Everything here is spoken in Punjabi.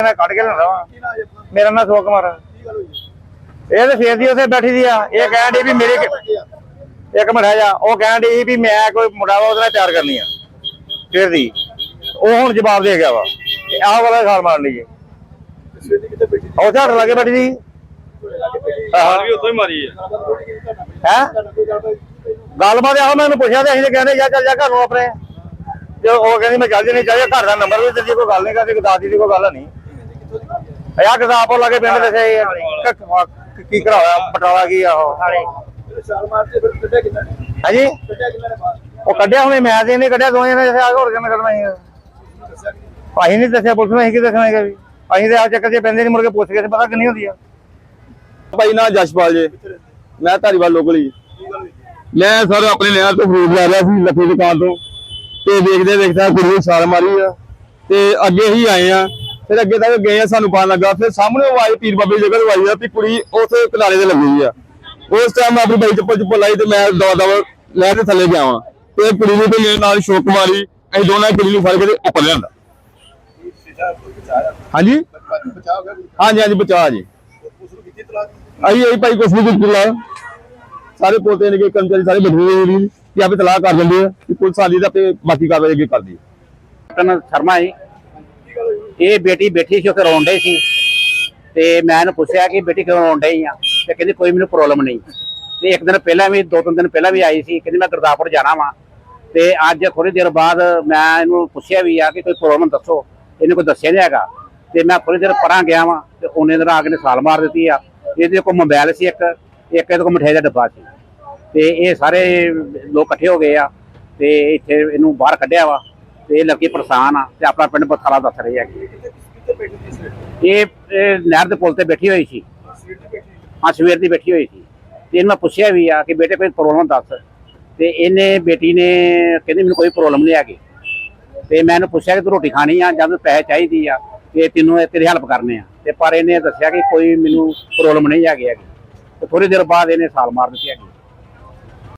ਮੈਂ ਕੱਢ ਕੇ ਲੈਂਦਾ ਵਾ। ਮੇਰਾ ਨਾਮ ਸੋ ਕੁਮਾਰ ਇਹ ਤੇ ਫੇਰ ਦੀ ਉੱਥੇ ਬੈਠੀ ਦੀ ਆ। ਇਹ ਕਹਿਣ ਦੀ ਵੀ ਮੇਰੀ ਇੱਕ ਮਿੰਟ ਜਾ। ਉਹ ਕਹਿਣ ਦੀ ਵੀ ਮੈਂ ਕੋਈ ਮੁੰਡਾ ਵਾ ਉਹਦੇ ਨਾਲ ਪਿਆਰ ਕਰਨੀ ਆ। ਫੇਰ ਦੀ ਉਹ ਹੁਣ ਜਵਾਬ ਦੇ ਗਿਆ ਵਾ। ਤੇ ਆਹ ਵਾਲਾ ਖਾਲ ਮਾਰਨ ਲਈ ਉਹ ਝਾੜ ਲੱਗੇ ਬੈਠੀ ਦੀ। ਆਹ। ਵੀ ਉੱਥੋਂ ਹੀ ਮਾਰੀ ਹੈ ਹੈ? ਕੋਈ ਗੱਲਬਾਤ ਕੋਈ? ਆਹੋ ਮੈਨੂੰ ਪੁੱਛਿਆ ਤੇ ਅਸੀਂ ਤੇ ਕਹਿੰਦੇ ਜਾ ਚੱਲ ਜਾ ਘਰ ਨੂੰ ਆਪਣੇ। ਜੇ ਉਹ ਕਹਿੰਦੀ ਮੈਂ ਚੱਲ ਜਣੀ ਚਾਹੀਏ ਘਰ ਦਾ ਨੰਬਰ ਵੀ ਦਿੱਤੀ ਕੋਈ ਗੱਲ ਨਹੀਂ ਕਰਦੀ ਦਾਦੀ ਦੀ ਕੋਈ ਗੱਲ ਨਹੀਂ। ਆ ਕਿਤਾਬ ਲਾਗੇ ਪਿੰਡ ਦੱਸਿਆ ਕੀ ਕਰਾਇਆ ਬਟਾਲਾ ਕੀ ਆ ਉਹ? ਹਾਂਜੀ? ਉਹ ਕੱਢਿਆ ਹੁਣੇ ਮੈਂ ਤੇ ਇਹਨੇ ਕੱਢਿਆ ਦੋਵੇਂ ਨੇ ਦੱਸਿਆ ਹੋਰ ਕਿਵੇਂ ਕੱਢਣਾ ਸੀ? ਅਸੀਂ ਨਹੀਂ ਦੱਸਿਆ ਪੁਲਿਸ ਨੂੰ ਅਸੀਂ ਕੀ ਦੱਸਣਾ ਹੈਗਾ ਵੀ? ਅਸੀਂ ਤੇ ਆ ਚੱਕਰ 'ਚ ਪੈਂਦੇ ਨਹੀਂ ਮੁੜ ਕੇ ਪੁੱਛ ਕੇ ਪਤਾ ਕਿੰਨੀ ਹੁੰਦੀ ਆ। ਭਾਈ ਨਾ ਜਸ਼ਪਾਲ ਜੇ। ਮੈਂ ਧਾਰੀਵਾਲ ਲੋਕਲ ਮੈਂ ਸਰ ਆਪਣੇ ਨਹਿਰ ਤੋਂ ਫਰੂਟ ਲੈ ਰਿਹਾ ਸੀ ਲੱਖੇ ਦੁਕਾਨ ਤੋਂ। ਤੇ ਦੇਖਦੇ ਦੇਖਦਾ ਕੁੜੀ ਨੂੰ ਛਾਲ ਮਾਰੀ ਆ। ਤੇ ਅੱਗੇ ਹੀ ਆਏ ਆ। ਫਿਰ ਅੱਗੇ ਤੱਕ ਗਏ ਆ, ਸਾਨੂੰ ਪਤਾ ਲੱਗਾ। ਫਿਰ ਸਾਹਮਣੇ ਆਵਾਜ਼ ਪੀਰ ਬਾਬੇ ਦੀ ਜਗ੍ਹਾ ਤੋਂ ਆਈ ਆ, ਵੀ ਕੁੜੀ ਉਸ ਕਿਨਾਰੇ ਤੇ ਲੱਗੀ ਆ। ਉਸ ਟਾਈਮ ਮੈਂ ਆਪਣੀ ਬਾਈ ਚੱਪਲ ਚੁੱਪਲ ਲਾਈ ਤੇ ਮੈਂ ਦਵਾ ਦਵਾ ਲੈ ਕੇ ਥੱਲੇ ਗਿਆ ਵਾਂ। ਤੇ ਕੁੜੀ ਨੂੰ ਤੇ ਮੇਰੇ ਨਾਲ ਸ਼ੋਕ ਮਾਰੀ, ਅਸੀਂ ਦੋਨਾਂ ਕੁੜੀ ਨੂੰ ਫੜ ਕੇ ਤੇ ਉੱਪਰ ਲਿਆਂਦਾ। ਹਾਂਜੀ? ਹਾਂਜੀ ਹਾਂਜੀ, ਬਚਾ ਜੀ। ਉਸ ਨੂੰ ਭਾਈ ਕੁਛ ਨਹੀਂ ਕੁਝ ਸਾਰੇ ਪੋਤੇ ਨੇ ਕਿ ਕਰਮਚਾਰੀ ਸਾਰੇ ਬੈਠੇ ਹੋਏ ਨੇ ਕਿ ਆਪੇ ਤਲਾਕ ਕਰ ਦਿੰਦੇ ਆ ਕਿ ਪੁਲਿਸ ਆਲੀ ਤਾਂ ਆਪੇ ਬਾਕੀ ਕਾਰਵਾਈ ਅੱਗੇ ਕਰਦੀ ਹੈ ਕਨ ਸ਼ਰਮਾ ਜੀ ਇਹ ਬੇਟੀ ਬੈਠੀ ਸੀ, ਉੱਥੇ ਰੋਣ ਡਈ ਸੀ। ਤੇ ਮੈਂ ਇਹਨੂੰ ਪੁੱਛਿਆ ਕਿ ਬੇਟੀ ਕਿਉਂ ਰੋਣ ਡਈ ਆ? ਤੇ ਕਹਿੰਦੀ, ਕੋਈ ਮੈਨੂੰ ਪ੍ਰੋਬਲਮ ਨਹੀਂ। ਤੇ ਇੱਕ ਦਿਨ ਪਹਿਲਾਂ ਵੀ, ਦੋ ਤਿੰਨ ਦਿਨ ਪਹਿਲਾਂ ਵੀ ਆਈ ਸੀ। ਕਹਿੰਦੀ, ਮੈਂ ਗੁਰਦਾਸਪੁਰ ਜਾਣਾ ਵਾਂ। ਤੇ ਅੱਜ ਥੋੜੀ ਦੇਰ ਬਾਅਦ ਮੈਂ ਇਹਨੂੰ ਪੁੱਛਿਆ ਵੀ ਆ ਕਿ ਕੋਈ ਪ੍ਰੋਬਲਮ ਦੱਸੋ। ਇਹਨੇ ਕੋਈ ਦੱਸਿਆ ਨਹੀਂ ਹੈਗਾ। ਤੇ ਮੈਂ ਥੋੜੀ ਦੇਰ ਪਰਾਂ ਗਿਆ ਵਾਂ, ਤੇ ਉਹਨੇ ਦਿਨ ਆ ਕੇ ਨੇ ਸਾਲ ਮਾਰ ਦਿੱਤੀ ਆ। ਇਹਦੇ ਕੋਲ ਮੋਬਾਈਲ ਸੀ ਇੱਕ। ਇੱਕ ਇਹਦੇ ਕੋਲ ਮਠਿਆਈ ਦਾ ਡੱਬਾ ਸੀ। ਤੇ ਇਹ ਸਾਰੇ ਲੋਕ ਇਕੱਠੇ ਹੋ ਗਏ ਆ। ਤੇ ਇੱਥੇ ਇਹਨੂੰ ਬਾਹਰ ਕੱਢਿਆ ਵਾ। ਤੇ ਲੜਕੀ ਪਰੇਸ਼ਾਨ ਆ ਤੇ ਆਪਣਾ ਪਿੰਡ ਬਥਾਲਾ ਦੱਸ ਰਹੀ ਸਵੇਰ ਇਹ ਨਹਿਰ ਦੇ ਪੁਲ ਤੇ ਬੈਠੀ ਹੋਈ ਸੀ। ਹਾਂ ਸਵੇਰ ਦੀ ਬੈਠੀ ਹੋਈ ਸੀ। ਤੇ ਇਹਨੂੰ ਪੁੱਛਿਆ ਵੀ ਆ ਕਿ ਬੇਟੇ ਕੋਈ ਪ੍ਰੋਬਲਮ ਦੱਸ। ਤੇ ਇਹਨੇ ਬੇਟੀ ਨੇ ਕਹਿੰਦੀ ਮੈਨੂੰ ਕੋਈ ਪ੍ਰੋਬਲਮ ਨਹੀਂ ਹੈਗੀ। ਤੇ ਮੈਂ ਇਹਨੂੰ ਪੁੱਛਿਆ ਕਿ ਤੂੰ ਰੋਟੀ ਖਾਣੀ ਆ ਜਾਂ ਤੈਨੂੰ ਪੈਸੇ ਚਾਹੀਦੀ ਆ? ਕਿ ਤੈਨੂੰ ਇਹ ਤੇਰੀ ਹੈਲਪ ਕਰਨੇ ਆ। ਤੇ ਪਰ ਇਹਨੇ ਦੱਸਿਆ ਕਿ ਕੋਈ ਮੈਨੂੰ ਪ੍ਰੋਬਲਮ ਨਹੀਂ ਹੈਗੀ ਹੈਗੀ। ਤੇ ਥੋੜੀ ਦੇਰ ਬਾਅਦ ਇਹਨੇ ਸਾਲ ਮਾਰ ਦਿੱਤੀ ਹੈਗੀ।